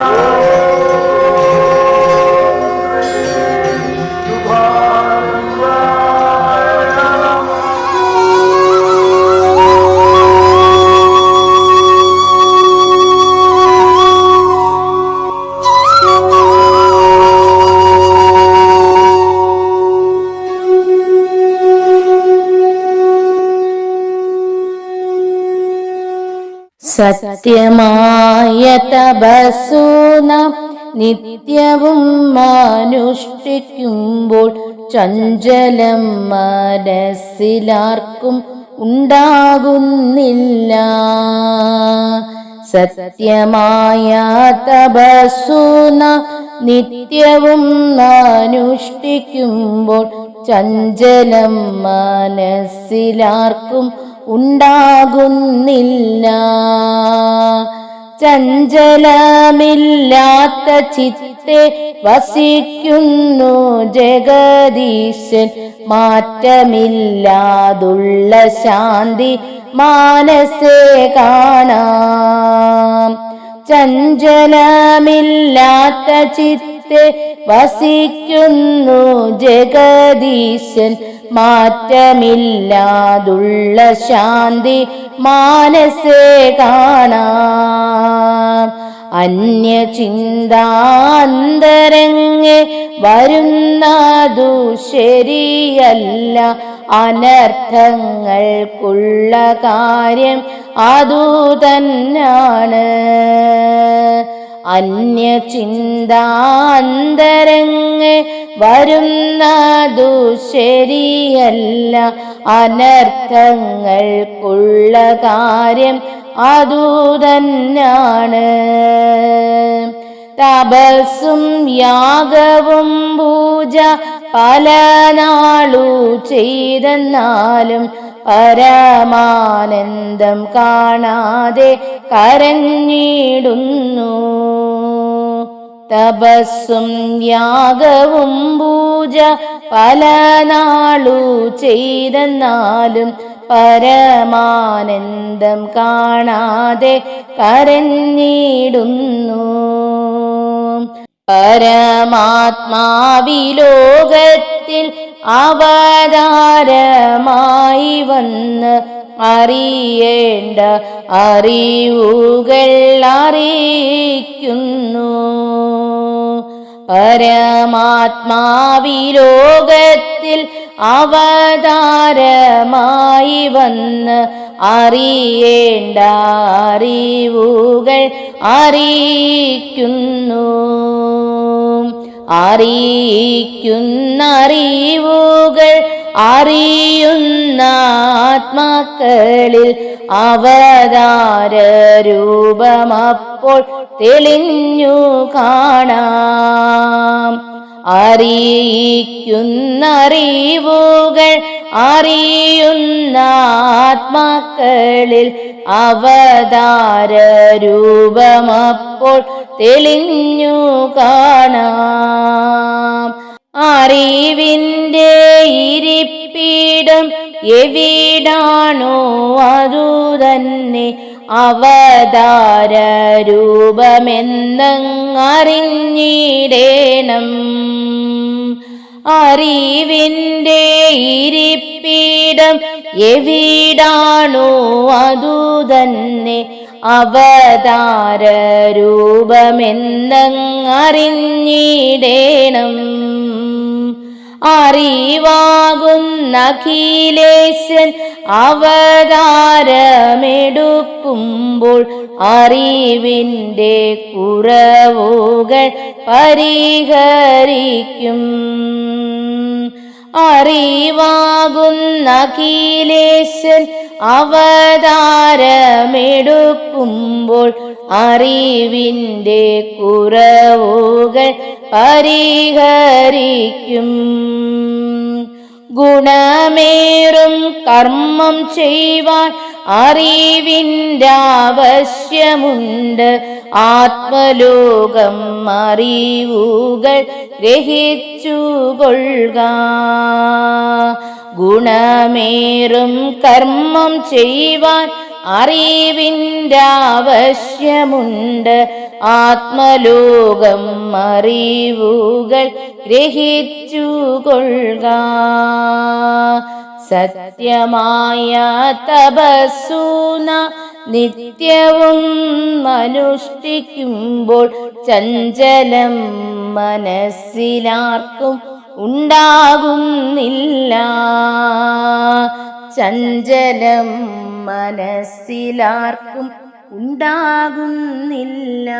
Oh! സത്യമായ തപസ്സുന നിത്യവും അനുഷ്ഠിക്കുമ്പോൾ ചഞ്ചലം മനസ്സിലാർക്കും ഉണ്ടാകുന്നില്ല. സത്യമായ തപസൂന നിത്യവും അനുഷ്ഠിക്കുമ്പോൾ ചഞ്ചലം മനസ്സിലാർക്കും ഉണ്ടാകുന്നില്ല. ചഞ്ചലമില്ലാത്ത ചിത്തെ വസിക്കുന്നു ജഗദീശൻ. മാറ്റമില്ലാതുള്ള ശാന്തി മാനസേ കാണാം. ചഞ്ചലമില്ലാത്ത ചിത്തെ വസിക്കുന്നു ജഗദീശൻ. മാറ്റമില്ലാതുള്ള ശാന്തി മാനസേ കാണാം. അന്യചിന്താന്തരങ്ങെ വരുന്നതു ശരിയല്ല. അനർത്ഥങ്ങൾക്കുള്ള കാര്യം അതു തന്നാണ് അന്യചിന്താന്തരങ്ങെ വരുന്നതു ശരിയല്ല. അനർത്ഥങ്ങൾക്കുള്ള കാര്യം അതു തന്നാണ്. തപസ്സും യാഗവും പൂജ പല നാളു ചെയ്തെന്നാലും പരമാനന്ദം കാണാതെ കരഞ്ഞിടുന്നു. തപസ്സും യാഗവും പൂജ പല നാളു ചെയ്തെന്നാലും പരമാനന്ദം കാണാതെ കരഞ്ഞിടുന്നു. പരമാത്മാവിലോകത്തിൽ അവതാരമായി വന്ന് അറിയേണ്ട അറിവുകൾ അറിയിക്കുന്നു. പരമാത്മാവിലോകത്തിൽ അവതാരമായി വന്ന് അറിയേണ്ട അറിവുകൾ അറിയിക്കുന്നു. അറിയിക്കുന്ന അറിവുകൾ അറിയുന്ന ആത്മാക്കളിൽ അവതാര രൂപമപ്പോൾ തെളിഞ്ഞു കാണാം. അറിയിക്കുന്ന അറിവുകൾ അറിയുന്ന ആത്മാക്കളിൽ അവതാര രൂപമപ്പോൾ തെളിഞ്ഞു കാണാം. അറിവിന്റെ ഇരിപ്പിടം എവിടാണോ അതു തന്നെ അവതാര രൂപമെന്നറിഞ്ഞിടേണം അറിവിന്റെ ഇരിപ്പിടം എവിടാണോ അതു തന്നെ അവതാര രൂപമെന്നറിഞ്ഞിടേണം അറിവാകുന്ന കീലേശൻ അവതാരമെടുക്കുമ്പോൾ അറിവിന്റെ കുറവുകൾ പരിഹരിക്കും. അറിവാകുന്ന കീലേശൻ അവതാരമെടുക്കുമ്പോൾ അറിവിന്റെ കുറവുകൾ പരിഹരിക്കും ഗുണമേറും കർമ്മം ചെയ്യുവാൻ അറിവിന്റെ ആവശ്യമുണ്ട് ആത്മലോകം അറിവുകൾ ഗ്രഹിച്ചു കൊള്ളുക ഗുണമേറും കർമ്മം ചെയ്യുവാൻ അറിവിന്റെ ആവശ്യമുണ്ട് ആത്മലോകം അറിവുകൾ ഗ്രഹിച്ചു കൊള്ളുക സത്യമായ തപസ്സൂന നിത്യവും അനുഷ്ഠിക്കുമ്പോൾ ചഞ്ചലം മനസ്സിലാർക്കും ഉണ്ടാകുന്നില്ല. ചഞ്ചലം മനസ്സിലാർക്കും ഉണ്ടാകുന്നില്ല.